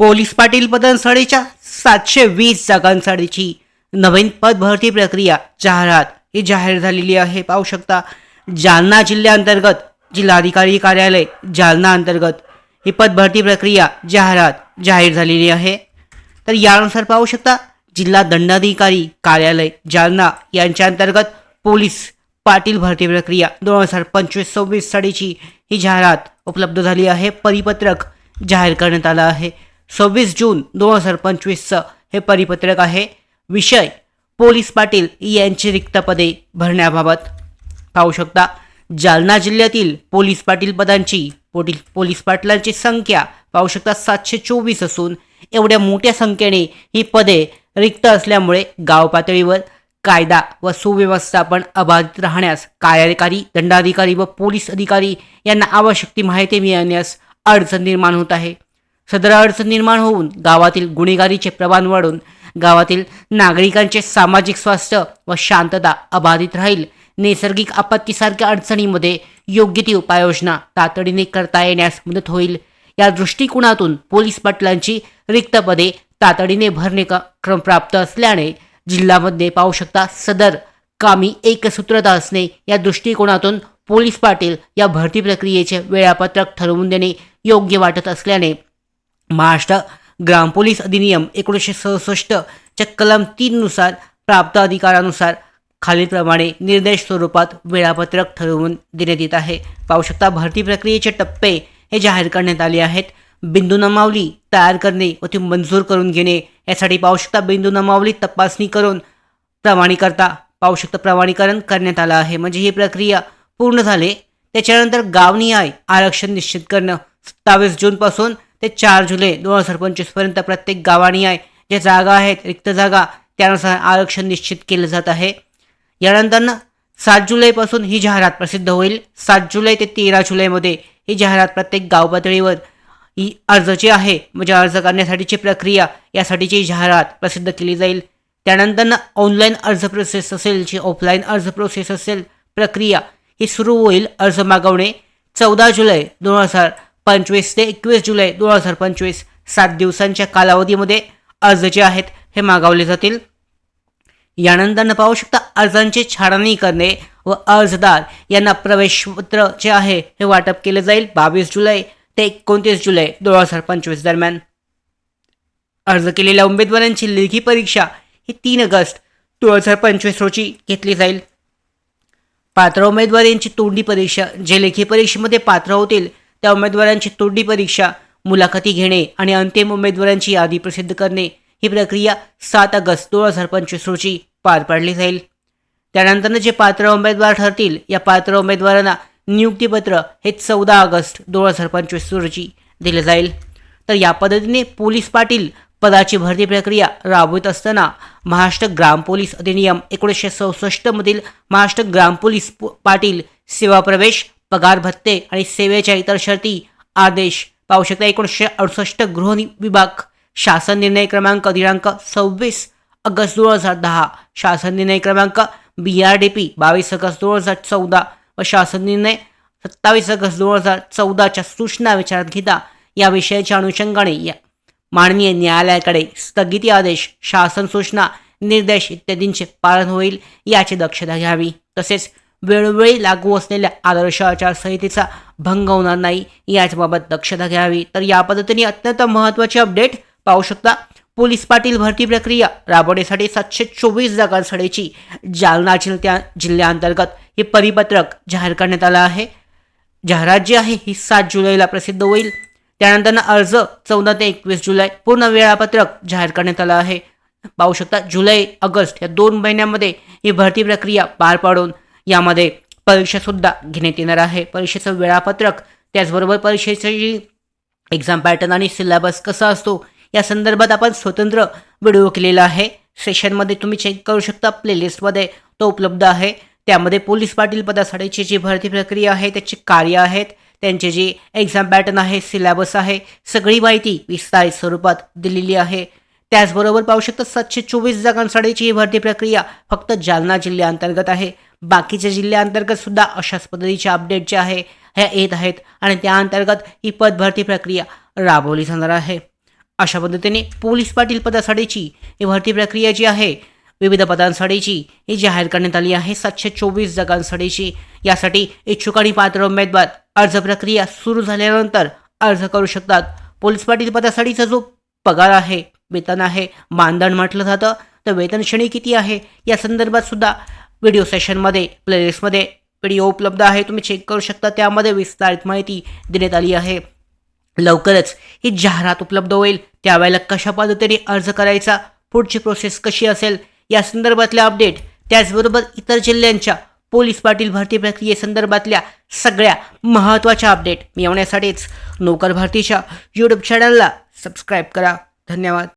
Police Patil पदांसाठीच्या सातशे वीस जागांसाठीची नवीन पदभरती प्रक्रिया जाहिरात ही जाहीर झालेली आहे. पाहू शकता जालना जिल्ह्याअंतर्गत जिल्हाधिकारी कार्यालय जालना अंतर्गत ही पदभरती प्रक्रिया जाहिरात जाहीर झालेली आहे. तर यानुसार पाहू शकता जिल्हा दंडाधिकारी कार्यालय जालना यांच्या अंतर्गत पोलीस पाटील भरती प्रक्रिया दोन हजार पंचवीस सव्वीस साठीची ही जाहिरात उपलब्ध झाली आहे. परिपत्रक जाहीर करण्यात आलं आहे. सव्वीस जून दोन हजार पंचवीसचं हे परिपत्रक आहे. विषय पोलीस पाटील यांची रिक्त पदे भरण्याबाबत. पाहू शकता जालना जिल्ह्यातील पोलीस पाटील पदांची पोटील पोलीस पाटलांची संख्या पाहू शकता सातशे चोवीस असून एवढ्या मोठ्या संख्येने ही पदे रिक्त असल्यामुळे गाव पातळीवर कायदा व सुव्यवस्थापन अबाधित राहण्यास कार्यकारी दंडाधिकारी व पोलीस अधिकारी यांना आवश्यक ती माहिती मिळण्यास अडचण निर्माण होत आहे. सदर अडचण निर्माण होऊन गावातील गुन्हेगारीचे प्रमाण वाढून गावातील नागरिकांचे सामाजिक स्वास्थ्य व शांतता अबाधित राहील. नैसर्गिक आपत्तीसारख्या अडचणीमध्ये योग्य ती उपाययोजना तातडीने करता येण्यास मदत होईल. या दृष्टिकोनातून पोलीस पाटलांची रिक्त पदे तातडीने भरणे क- क्रम प्राप्त असल्याने जिल्ह्यामध्ये पाहू शकता सदर कामी एकसूत्रता असणे या दृष्टिकोनातून पोलीस पाटील या भरती प्रक्रियेचे वेळापत्रक ठरवून देणे योग्य वाटत असल्याने महाराष्ट्र ग्राम पोलीस अधिनियम एकोणीसशे सदुसष्टच्या कलम तीननुसार प्राप्त अधिकारानुसार खालीलप्रमाणे निर्देश स्वरूपात वेळापत्रक ठरवून देण्यात येत आहे. पाहू शकता भरती प्रक्रियेचे टप्पे हे जाहीर करण्यात आले आहेत. बिंदू नमावली तयार करणे व ती मंजूर करून घेणे यासाठी पाहू शकता बिंदू नमावली तपासणी करून प्रमाणीकरता पाहू शकता प्रमाणीकरण करण्यात आलं आहे. म्हणजे ही प्रक्रिया पूर्ण झाले. त्याच्यानंतर गावनिहाय आरक्षण निश्चित करणं सत्तावीस जूनपासून ते चार जुलै दोन हजार पंचवीसपर्यंत प्रत्येक गावानिहाय ज्या जागा आहेत रिक्त जागा त्यानुसार आरक्षण निश्चित केलं जात आहे. यानंतर सात जुलैपासून ही जाहिरात प्रसिद्ध होईल. सात जुलै ते तेरा जुलैमध्ये ही जाहिरात प्रत्येक गाव पातळीवर ही अर्ज जे आहे. म्हणजे अर्ज करण्यासाठीची प्रक्रिया यासाठीची जाहिरात प्रसिद्ध केली जाईल. त्यानंतर ऑनलाईन अर्ज प्रोसेस असेल जी ऑफलाईन अर्ज प्रोसेस असेल प्रक्रिया ही सुरू होईल अर्ज मागवणे. चौदा जुलै दोन हजार पंचवीस ते एकवीस जुलै दोन हजार पंचवीस सात दिवसांच्या कालावधीमध्ये अर्ज जे आहेत हे मागवले जातील. यानंतर पाहू शकता अर्जांची छाननी करणे व अर्जदार यांना प्रवेशपत्र जे आहे हे वाटप केले जाईल बावीस जुलै ते एकोणतीस जुलै दोन हजार पंचवीस दरम्यान. अर्ज केलेल्या उमेदवारांची लेखी परीक्षा ही तीन ऑगस्ट दोन हजार पंचवीस रोजी घेतली जाईल. पात्र उमेदवारांची तोंडी परीक्षा जे लेखी परीक्षेमध्ये पात्र होतील त्या उमेदवारांची तोंडी परीक्षा मुलाखती घेणे आणि अंतिम उमेदवारांची यादी प्रसिद्ध करणे ही प्रक्रिया सात ऑगस्ट दोन हजार पंचवीस रोजी पार पाडली जाईल. त्यानंतर जे पात्र उमेदवार ठरतील या पात्र उमेदवारांना नियुक्तीपत्र हे चौदा ऑगस्ट दोन हजार पंचवीस रोजी दिले जाईल. तर या पद्धतीने पोलीस पाटील पदाची भरती प्रक्रिया राबवित असताना महाराष्ट्र ग्राम पोलीस अधिनियम एकोणीसशे चौसष्टमधील महाराष्ट्र ग्राम पोलीस पाटील सेवा प्रवेश पगार भत्ते आणि सेवेच्या इतर शर्ती आदेश. पाहू शकता एकोणीसशे अडुसष्ट गृह विभाग शासन निर्णय क्रमांक दिनांक सव्वीस ऑगस्ट दोन हजार दहा. शासन निर्णय क्रमांक बी आर डी पी बावीस ऑगस्ट दोन हजार चौदा व शासन निर्णय सत्तावीस ऑगस्ट दोन हजार चौदाच्या सूचना विचारात घेता. या विषयाच्या अनुषंगाने या माननीय न्यायालयाकडे स्थगिती आदेश शासन सूचना निर्देश इत्यादींचे पालन होईल याची दक्षता घ्यावी. तसेच वेळोवेळी लागू असलेल्या आदर्श आचारसंहितेचा भंग होणार नाही. याचबाबत दक्षता घ्यावी. तर या पद्धतीने अत्यंत महत्त्वाची अपडेट पाहू शकता. पोलीस पाटील भरती प्रक्रिया राबवण्यासाठी सातशे चोवीस जागांसाठीची जालना जिल्ह्या जिल्ह्याअंतर्गत हे परिपत्रक जाहीर करण्यात आलं आहे. जाहिरात जी आहे ही सात जुलैला प्रसिद्ध होईल. त्यानंतर अर्ज चौदा ते एकवीस जुलै पूर्ण वेळापत्रक जाहीर करण्यात आलं आहे. पाहू शकता जुलै ऑगस्ट या दोन महिन्यामध्ये ही भरती प्रक्रिया पार पाडून यामध्ये परीक्षासुद्धा घेण्यात येणार आहे. परीक्षेचं वेळापत्रक त्याचबरोबर परीक्षेची एक्झाम पॅटर्न आणि सिलेबस कसा असतो या संदर्भात आपण स्वतंत्र व्हिडिओ केलेला आहे. सेशनमध्ये तुम्ही चेक करू शकता प्लेलिस्टमध्ये तो उपलब्ध आहे. त्यामध्ये पोलीस पाटील पदासाठीची जी भरती प्रक्रिया आहे त्याची कार्य आहेत त्यांचे जी एक्झाम पॅटर्न आहे सिलेबस आहे सगळी माहिती विस्तारित स्वरूपात दिलेली आहे. त्याचबरोबर पाहू शकता सातशे चोवीस जागांसाठीची ही भरती प्रक्रिया फक्त जालना जिल्ह्याअंतर्गत आहे. बाकीच्या जिल्ह्याअंतर्गत सुद्धा अशाच पद्धतीचे अपडेट जे आहे ह्या येत आहेत आणि त्या अंतर्गत ही पदभरती प्रक्रिया राबवली जाणार आहे. अशा पद्धतीने पोलीस पाटील पदासाठीची ही भरती प्रक्रिया जी आहे विविध पदांसाठीची ही जाहीर करण्यात आली आहे. सातशे चोवीस जागांसाठीची यासाठी इच्छुक आणि पात्र उमेदवार अर्ज प्रक्रिया सुरू झाल्यानंतर अर्ज करू शकतात. पोलीस पाटील पदासाठीचा जो पगार आहे वेतन आहे. मानधन म्हटलं जातं. तर वेतन श्रेणी किती आहे? या संदर्भात सुद्धा व्हिडिओ सेशनमध्ये प्लेलिस्टमध्ये व्हिडिओ उपलब्ध आहे. तुम्ही चेक करू शकता. त्यामध्ये विस्तारित माहिती देण्यात आली आहे. लवकरच ही जाहिरात उपलब्ध होईल. त्यावेळेला कशा पद्धतीने अर्ज करायचा? पुढची प्रोसेस कशी असेल? या संदर्भातले अपडेट त्याचबरोबर इतर जिल्ह्यांच्या पोलीस पाटील भरती प्रक्रियेसंदर्भातल्या सगळ्या महत्त्वाच्या अपडेट मिळवण्यासाठीच नोकर भरतीच्या यूट्यूब चॅनलला सबस्क्राईब करा. धन्यवाद.